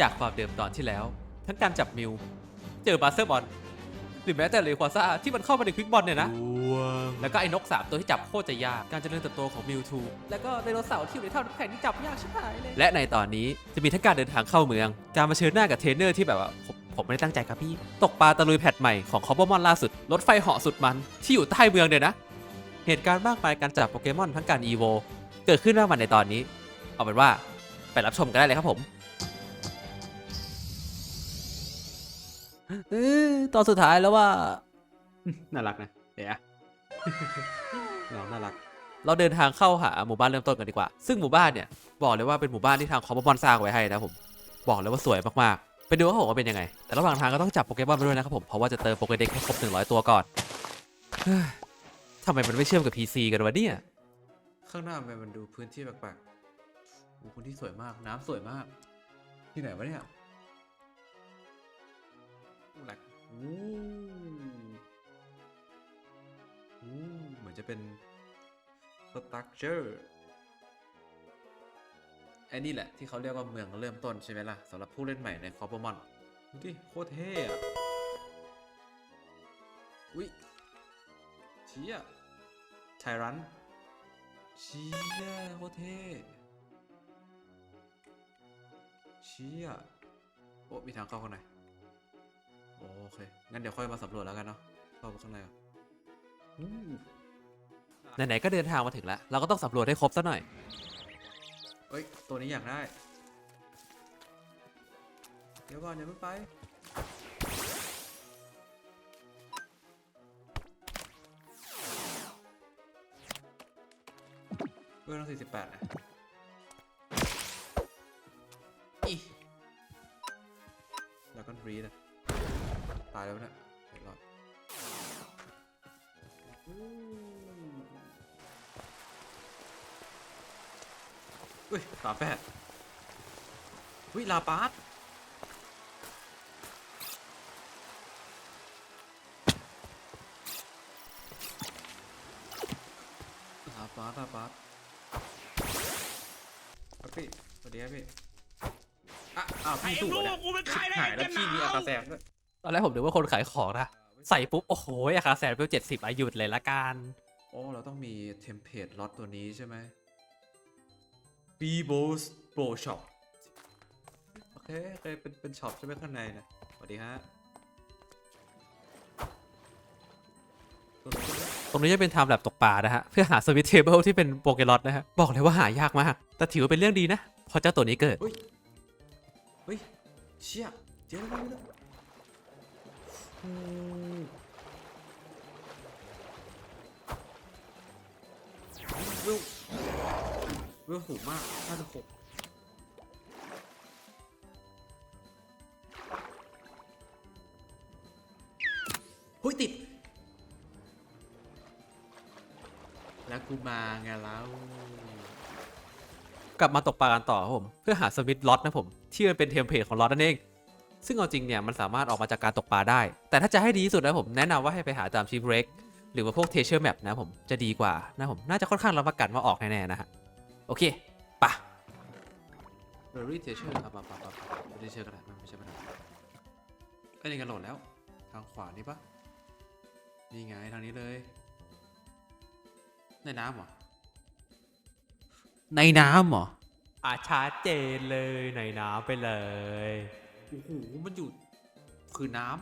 จากความเดิมตอนที่แล้ว ทั้งการจับมิว เจอบัสเซอร์บอลหรือแม้แต่เลควาซ่าที่มันเข้ามาในควิกบอลเนี่ยนะ แล้วก็ไอ้นกสามตัวที่จับโคตรจะยากการเจริญเติบโตของมิวทูแล้วก็ไดโนเสาร์ที่อยู่ในเท่าน้ำแข็งที่จับยากชิบหายเลยและในตอนนี้จะมีทั้งการเดินทางเข้าเมือง การมาเผชิญหน้ากับเทรนเนอร์ที่แบบว่าผมผมไม่ได้ตั้งใจครับพี่ ตกปลาตะลุยแพทใหม่ของคอปเปอร์มอนล่าสุดรถไฟเหาะสุดมันที่อยู่ใต้เมืองเนี่ยนะ เหตุการณ์มากมายการจับโปเกมอนทั้งการอีโวเกิดขึ้นมากมายในตอนนี้ เอาเป็นว่าไปรับชมกันได้เลยครับผม เออตอนสุดท้ายแล้วว่า น่ารักนะเดี๋ยวน้องน่ารัก เราเดินทางเข้าหาหมู่บ้านเริ่มต้นกันดีกว่า ซึ่งหมู่บ้านเนี่ยบอกเลยว่าเป็นหมู่บ้านที่ทางคอมบอนสร้างไว้ให้นะผม บอกเลยว่าสวยมากๆ ไปดูว่าผมว่าเป็นยังไง แต่ระหว่างทางก็ต้องจับโปเกมอนไปด้วยนะครับผม เพราะว่าจะเติมโปเกเด็กให้ครบ100 ตัวก่อนเฮ้ยทำไมมันไม่เชื่อมกับ PC กันวะเนี่ย ข้างหน้ามันมันดูพื้นที่แปลกๆโอ้พื้นที่สวยมาก น้ำสวยมาก ที่ไหนวะเนี่ย อู้วู้เหมือนจะเป็น structure ไอ้นี่แหละที่เขาเรียกว่าเมืองเริ่มต้นใช่ไหมล่ะสำหรับผู้เล่นใหม่ในคอปเปอร์มอนดูดิโคตรเท่อะอุ้ยเชี่ยไทรันเชี่ยโคตรเท่เชี่ยโอ้มีทางเข้าข้างใน โอเค งั้นเดี๋ยวค่อยมาสำรวจแล้วกันเนาะเข้าไปข้างในอะอู้ไหนๆก็เดินทางมาถึงแล้ว เราก็ต้องสำรวจให้ครบซะหน่อย เอ้ย ตัวนี้อยากได้ เดี๋ยวก่อนเดี๋ยวเพิ่งไปเบอร์ต้องสี่สิบแปดนะอีแล้วก็บรีดอะตายแล้วนะเดี๋ยวรอดอู้อุ้ยฝาแฝดอุ้ยลาปาร์ตลาปาร์ตลาปาร์ตครับพี่สวัสดีครับพี่อะอ้าวไอ้พี่เอ็สู้งเหรรู้อเนี่ยว่ากูเป็นใครได้หายไงแล้วกันพี่มีอานะคาแซมด้วย ตอนแรกผมนึกว่าคนขายของนะใส่ปุ๊บ โอ้โหอาคาแซมเพิ่มเจ็ดสิบอายุดเลยละกันโอ้เราต้องมีเทมเพลตล็อตตัวนี้ใช่ไหม b b o s Pro Shop โอเคโอเคเป็นเป็นช็อปใช่ไหมข้างในนะสวัสดีฮะตรงนี้จะเป็นไทม์แลบตกปลานะฮะ เพื่อหาสวิตเทเบิลที่เป็นโปเกลอตนะฮะ บอกเลยว่าหายากมาก แต่ถือว่าเป็นเรื่องดีนะเพราะเจ้าตัวนี้เกิด เฮ้ยเฮ้ยเชี่ยเจ๊แล้วแล้ ววิววิวสูงมากห้าสิบหกเฮ้ยติด แล้วกูมาไงแล้ว กลับมาตกปลากันต่อครับผม เพื่อหาสวิตล็อตนะผม ที่มันเป็นเทมเพลตของล็อตนั่นเอง ซึ่งเอาจริงเนี่ยมันสามารถออกมาจากการตกปลาได้ แต่ถ้าจะให้ดีที่สุดนะผมแนะนำว่าให้ไปหาตามชิปเร็กหรือว่าพวกเทเชอร์แมปนะผมจะดีกว่านะผมน่าจะค่อนข้างรับประกันว่าออกแน่ๆนะฮะโอเคปะเรอรี่เทเชอร์ครับปะปะปะปะเทเชอร์ก็ได้ไม่ใช่ปัญหาไอ้ยนี่กันโหลดแล้ว ทางขวานี่ปะนี่ไงทางนี้เลยในน้ำเหรอในน้ำเหรออาชัดเจนเลยในน้ำไปเลย โอ้โหมันอยู่คือน้ำ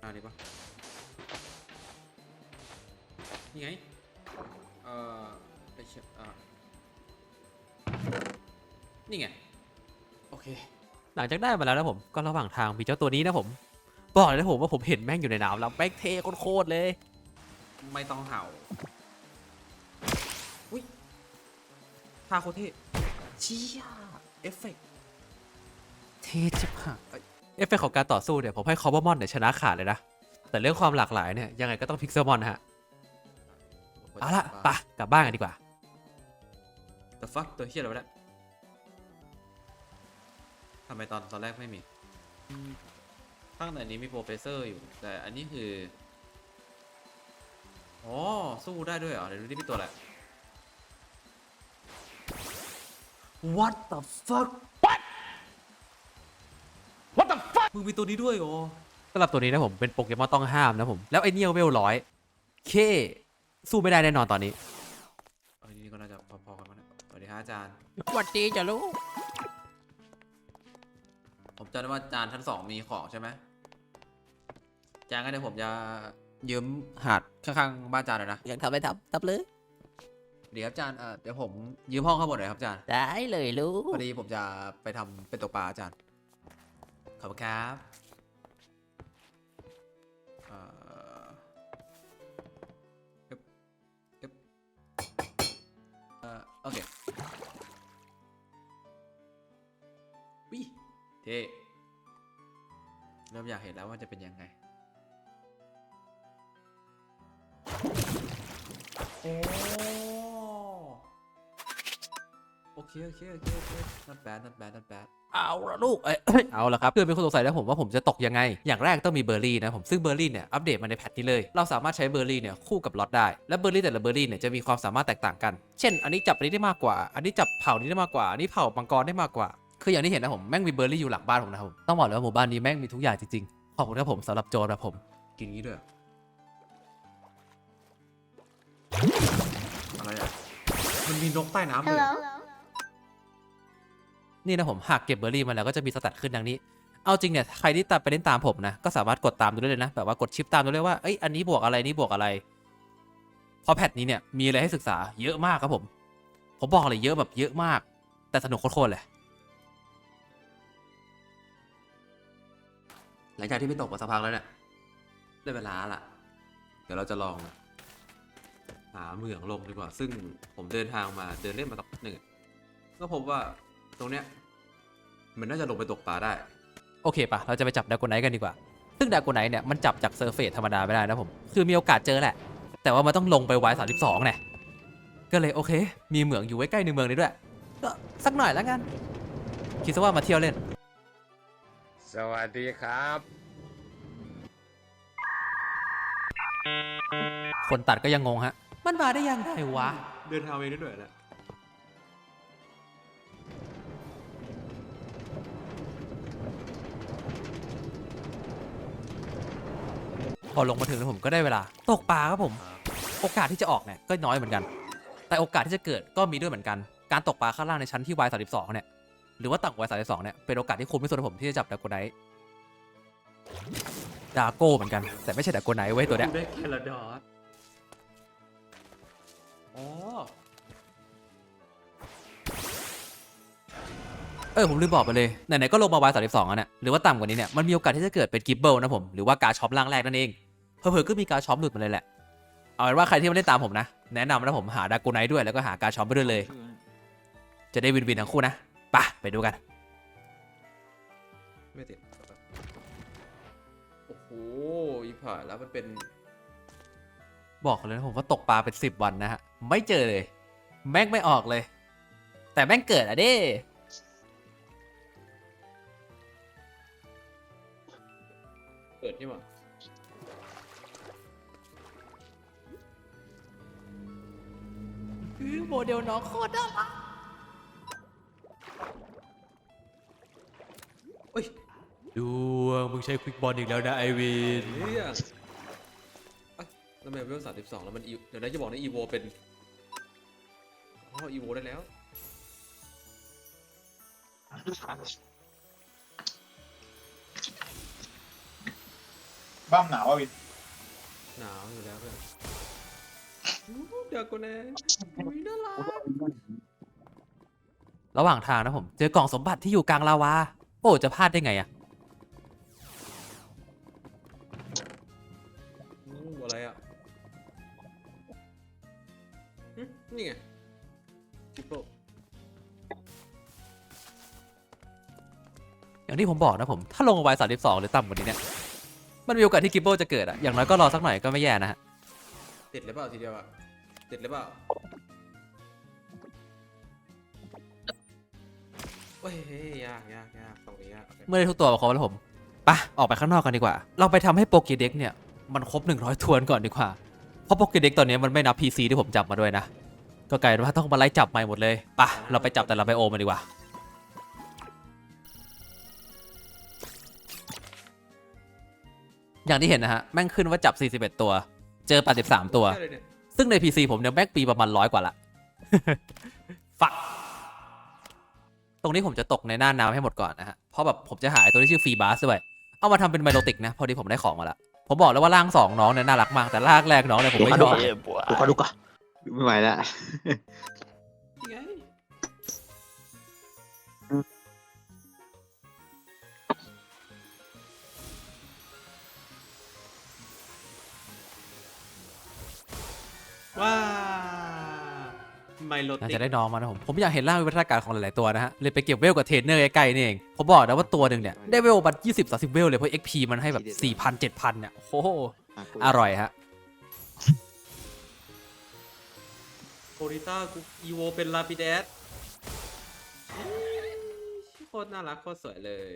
อันนี้ปะนี่ไง เอ่อไปเช็คอ่านี่ไง โอเค หลังจากได้มาแล้วนะผม ก็ระหว่างทางมีเจ้าตัวนี้นะผม บอกเลยนะผมว่าผมเห็นแม่งอยู่ในน้ำแล้วแม่งเท่โคตรๆเลย ไม่ต้องเห่า อุ้ยท่าโคตรเท่เชี่ยเอฟเฟกต์ เท่จิบหายเอ้ยเอฟเฟกต์ของการต่อสู้เนี่ยผมให้คอร์บมอนเนี่ยชนะขาดเลยนะ แต่เรื่องความหลากหลายเนี่ยยังไงก็ต้องพิกเซลมอนนะฮะ เอาละไปะกลับบ้านกันดีกว่า The fuck ตัวเฮียอะไรวะเนี่ยทำไมตอนตอนแรกไม่มีอืมข้างในนี้มีโปรเฟสเซอร์อยู่ แต่อันนี้คืออ๋อสู้ได้ด้วยเหรอเดี๋ยวดูที่มีตัวอะไร What the fuck มึงมีตัวนี้ด้วยเหรอสำหรับตัวนี้นะผมเป็นโปเกมอนต้องห้ามนะผม แล้วไอเนียเวลร้อยเคสู้ไม่ได้แน่นอนตอนนี้อันนี้ก็น่าจะพอๆกันนะสวัสดีครับอาจารย์ หวัดดีจ้ะลูกผมจำได้ว่าอาจารย์ชั้นสองมีของใช่ไหมอาจารย์ก็เดี๋ยวผมจะยืมหาดข้างๆบ้านอาจารย์หน่อยนะยังทำไม่ทำทำเลยเดี๋ยวครับอาจารย์เอ่อเดี๋ยวผมยืมห้องข้างบนหน่อยครับอาจารย์ ได้เลยลูกพอดีผมจะไปทำเป็นตกปลาอาจารย์ ขอบคุณครับเอ่ออึ๊บอึ๊บเอ่อโอเควิเทเริ่มอยากเห็นแล้วว่าจะเป็นยังไงโอ้ เคโอเคโอเคโอเค not bad not bad not bad เอาละลูก เอ้ย เอาละครับเพื่อนเป็นคนสงสัยแล้วผมว่าผมจะตกยังไง อย่างแรกต้องมีเบอร์รี่นะผมซึ่งเบอร์รี่เนี่ยอัปเดตมาในแพทนี้เลย เราสามารถใช้เบอร์รี่เนี่ยคู่กับล็อตได้ และเบอร์รี่แต่ละเบอร์รี่เนี่ยจะมีความสามารถแตกต่างกัน เช่น อันนี้จับอันนี้ได้มากกว่า อันนี้จับเผ่านี้ได้มากกว่า อันนี้เผ่ามังกรได้มากกว่า คืออย่างที่เห็นนะผมแม่งมีเบอร์รี่อยู่หลังบ้านผมนะครับผมต้องบอกเลยว่าหมู่บ้านนี้แม่งมีทุกอย่างจริงๆ ขอบคุณครับผมสำหรับโจรแบบผม กินงี้ด้วยอะไรอะ มันมีนกใต้น้ำเลย Hello. นี่นะผมหากเก็บเบอร์รี่มาแล้วก็จะมีสแตขึ้นดังนี้ เอาจริงเนี่ยใครที่ตามไปเล่นตามผมนะก็สามารถกดตามดูได้เลยนะแบบว่ากดชิปตามดูเลยว่าเอ้ยอันนี้บวกอะไรนี่บวกอะไรเพราะแพทนี้เนี่ยมีอะไรให้ศึกษาเยอะมากครับผม ผมบอกเลยเยอะแบบเยอะมาก แต่สนุกโคตรเลยหลังจากที่ไม่ตกมาสักพักแล้วเนี่ยได้เวลาละเดี๋ยวเราจะลอง หาเหมืองลงดีกว่า ซึ่งผมเดินทางมาเดินเล่นมาสักหนึ่งก็พบว่า ตรงเนี้ยมันน่าจะลงไปตกปลาได้ โอเคปะเราจะไปจับดาโกไนท์กันดีกว่า ซึ่งดาโกไนท์เนี่ยมันจับจากเซอร์เฟสธรรมดาไม่ได้นะผม คือมีโอกาสเจอแหละ แต่ว่ามันต้องลงไปไว้สามสิบสองเนี่ยก็เลยโอเค มีเหมืองอยู่ไว้ใกล้ในเมืองนี้ด้วย ก็สักหน่อยแล้วกัน คิดซะว่ามาเที่ยวเล่น สวัสดีครับ คนตัดก็ยังงงฮะ มันมาได้ยังไงวะ เดินทางเองได้ด้วยแหละ พอลงมาถึงแล้วผมก็ได้เวลา ตกปลาครับผม โอกาสที่จะออกเนี่ยก็น้อยเหมือนกัน แต่โอกาสที่จะเกิดก็มีด้วยเหมือนกัน การตกปลาข้างล่างในชั้นที่ Y 3 2เนี่ย หรือว่าต่ำกว่า Y 3 2เนี่ย เป็นโอกาสที่คุ้มที่สุดของผมที่จะจับดาโกไนท์ดาโก้เหมือนกัน แต่ไม่ใช่ดาโกไนท์ไว้ยตัวเนี้ย ได้แคลาดอสอ๋อ เออผมลืมบอกไปเลยไหนๆก็ลงมา Y 3 2อะเนี่ยหรือว่าต่ำกว่านี้เนี่ย มันมีโอกาสที่จะเกิดเป็นกิบเบิลนะผม หรือว่าการช็อปล่างแรกนั่นเอง เผลอๆก็มีการช็อปหลุดมาเลยแหละ เอาเป็นว่าใครที่มาเล่นตามผมนะ แนะนำนะผมหาดาโกไนท์ด้วยแล้วก็หาการช็อปไปด้วยเลย จะได้วินวินทั้งคู่นะไปะไปดูกัน ไม่ติดโอ้โหอีผ่านแล้วมันเป็นบอกเลยนะผมว่าตกปลาเป็นสิบวันนะฮะ ไม่เจอเลย แม่งไม่ออกเลย แต่แม่งเกิดอะเด้เปิดนี่หว่ โมเดลน้องโคตรน่ารักเอ้ยดวงมึงใช้ควิกบอลอีกแล้วนะไอวินเรื่องเอ้ยแล้วทำไมเวลสามสิบสองแล้วมัน E- เดี๋ยวนะจะบอกนะอีโวเป็นอ๋ออีโวได้แล้ว บ้ามหนาวอะวิน หนาวอยู่แล้วเพื่อน อู้ เดี๋ยวกูแน่อุ๊ยน่ารักระหว่างทางนะผม เจอกล่องสมบัติที่อยู่กลางลาวา โอ้ จะพลาดได้ไงอะอู้อะไรอะหึนี่ไงจิปโปอย่างที่ผมบอกนะผม ถ้าลงวัยสามสิบสองหรือต่ำกว่านี้เนี่ย มันมีโอกาสที่กิบเบิลจะเกิดอะอย่างน้อยก็รอสักหน่อยก็ไม่แย่นะฮะ ติดเลยเปล่าทีเดียวอะ ติดเลยเปล่าเฮ้ยยากยากยากตรงนี้ยากโอเคเมื่อได้ทุกตัวมาครบแล้วผมไปะออกไปข้างนอกกันดีกว่า เราไปทำให้โปเกเด็กเนี่ยมันครบ 100 ทวนก่อนดีกว่า เพราะโปเกเด็กตอนนี้มันไม่นับ PC ที่ผมจับมาด้วยนะ ก็กลายเป็นว่าต้องมาไล่จับใหม่หมดเลยไปะเราไปจับแต่ละไบโอมาดีกว่า อย่างที่เห็นนะฮะ แม่งขึ้นว่าจับ 41 ตัว เจอ 83 ตัว ใช่เลยเนี่ย ซึ่งใน PC ผมเนี่ยแม่งปีประมาณร้อยกว่าละฟักตรงนี้ผมจะตกในหน้าน้ำให้หมดก่อนนะฮะ เพราะแบบผมจะหายตัวที่ชื่อฟรีบาสด้วย เอามาทำเป็นไมโลติกนะ พอดีผมได้ของมาละ ผมบอกแล้วว่าร่างสองน้องเนี่ยน่ารักมาก แต่ร่างแรกน้องเนี่ยผมไม่ชอบ ดูก่อนดูก่อนไม่ไหวแล้ว ไมโลน่าติกจะได้น้องมานะผม ผมอยากเห็นร่างวิวัฒนาการของหลาย ๆ ตัวนะฮะ เลยไปเก็บเวลกับเทรนเนอร์ใกล้ๆนี่เอง ผมบอกนะว่าตัวหนึ่งเนี่ย ได้เวลบัตยี่สิบสาสิบเวลเลย เพราะ XP มันให้แบบสี่พันเจ็ดพันเนี่ย โอ้โหอร่อยฮะ โคริต้ากูอีโวเป็นลาปิเดสโคตรน่ารักโคตรสวยเลย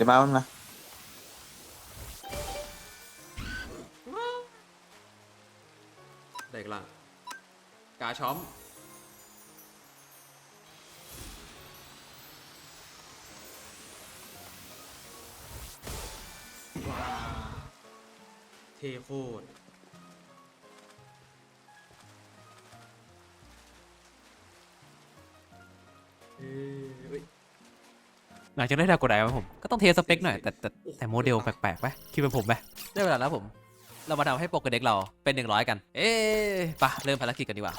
ดี๋ยวมามันมาได้กล่างกาช้อม เทโคตร หลังจากได้ดาวกดไดมาผม ก็ต้องเทสเปคหน่อย แต่แต่แต่โมเดลแปลกๆไหมคิดเป็นผมไหมได้เวลาแล้วผม เรามาทำให้โปรเกเด็กเราเป็น 100 กัน เอ๊ะไปะเริ่มภารกิจกันดีกว่า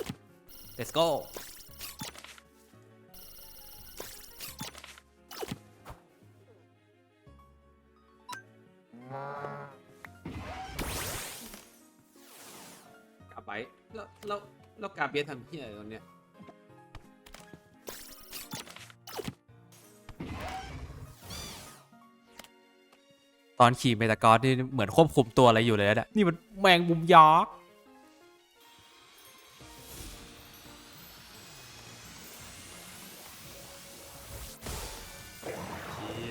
let's go กลับไปแล้วแล้วแล้วกาเบียนทำเพี้ยอะไรตอนเนี้ย ตอนขี่เมตากอสนี่เหมือนควบคุมตัวอะไรอยู่เลยนะเนี่ยนี่มันแมงมุมยักษ์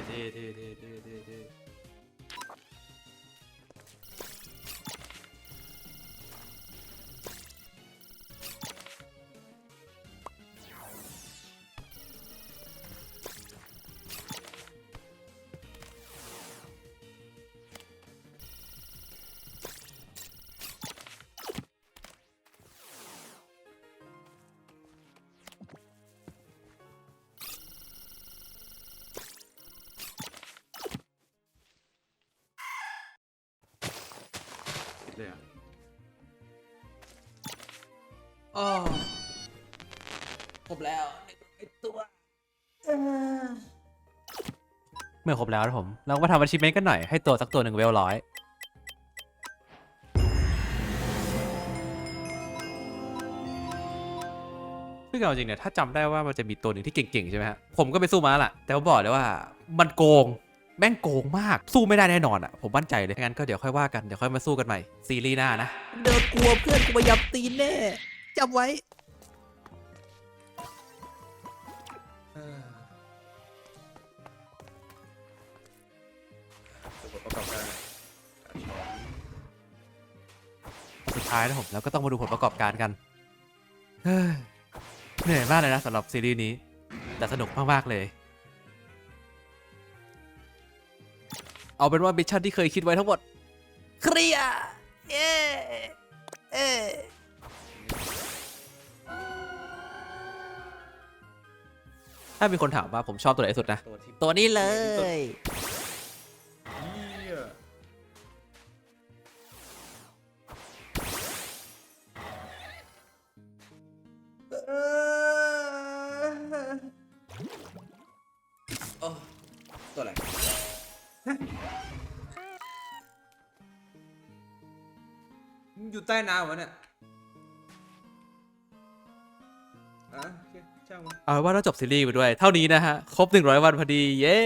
เท่เท่เท่เท่เท่ เท่เลยอะอ๋อครบแล้วไอ้ตัวเมื่อครบแล้วนะผม เราก็มาทำอาชีพเมนกันหน่อยให้ตัวสักตัวหนึ่งเวลร้อย ซึ่งเอาจริงเนี่ยถ้าจำได้ว่ามันจะมีตัวหนึ่งที่เก่งๆ ใช่ไหมฮะ ผมก็ไปสู้มาแหละแต่ว่าบอกเลยว่ามันโกง แม่งโกงมาก สู้ไม่ได้แน่นอนอะ ผมมั่นใจเลย งั้นก็เดี๋ยวค่อยว่ากัน เดี๋ยวค่อยมาสู้กันใหม่ ซีรีส์หน้านะ เดินกลัวเพื่อนกูมายับตีนแน่จำไว้ประกอบการช้อนสุดท้ายนะผมแล้วก็ต้องมาดูผลประกอบการกันเฮ้ยเหนื่อยมากเลยนะสำหรับซีรีส์นี้ แต่สนุกมาก ๆ เลย เอาเป็นว่ามิชชั่นที่เคยคิดไว้ทั้งหมด เคลียร์เย้เอ้ถ้ามีคนถามว่าผมชอบตัวไหนสุดนะ ตัวที่ตัวนี้เลยเหี้ยโอ้ อยู่ใต้น้ำวะเนี่ยอะโอเคช่างมันเอาเป็นว่าเราจบซีรีส์ไปด้วย เท่านี้นะฮะ ครบ 100 วันพอดี เย้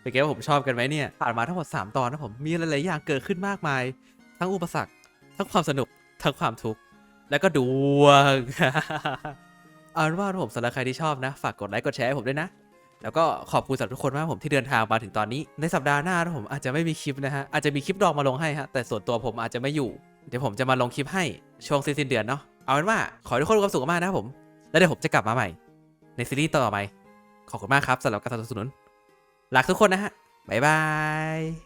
เป็นไงว่าผมชอบกันไหมเนี่ย ผ่านมาทั้งหมด 3 ตอนนะผม มีหลาย ๆ อย่างเกิดขึ้นมากมาย ทั้งอุปสรรค ทั้งความสนุก ทั้งความทุกข์ แล้วก็ดวง เอาเป็นว่าถ้าผมสำหรับใครที่ชอบนะ ฝากกดไลค์ กดแชร์ให้ผมด้วยนะ แล้วก็ขอบคุณสำหรับทุกคนมากผมที่เดินทางมาถึงตอนนี้ ในสัปดาห์หน้านะผมอาจจะไม่มีคลิปนะฮะ อาจจะมีคลิปดองมาลงให้ฮะ แต่ส่วนตัวผมอาจจะไม่อยู่ เดี๋ยวผมจะมาลงคลิปให้ช่วงสิ้นเดือนเนาะเอาเป็นว่าขอให้ทุกคนมีความสุขมากนะครับผม แล้วเดี๋ยวผมจะกลับมาใหม่ ในซีรีส์ต่อไปขอบคุณมากครับสำหรับการสนับสนุนหลักทุกคนนะฮะบ๊ายบาย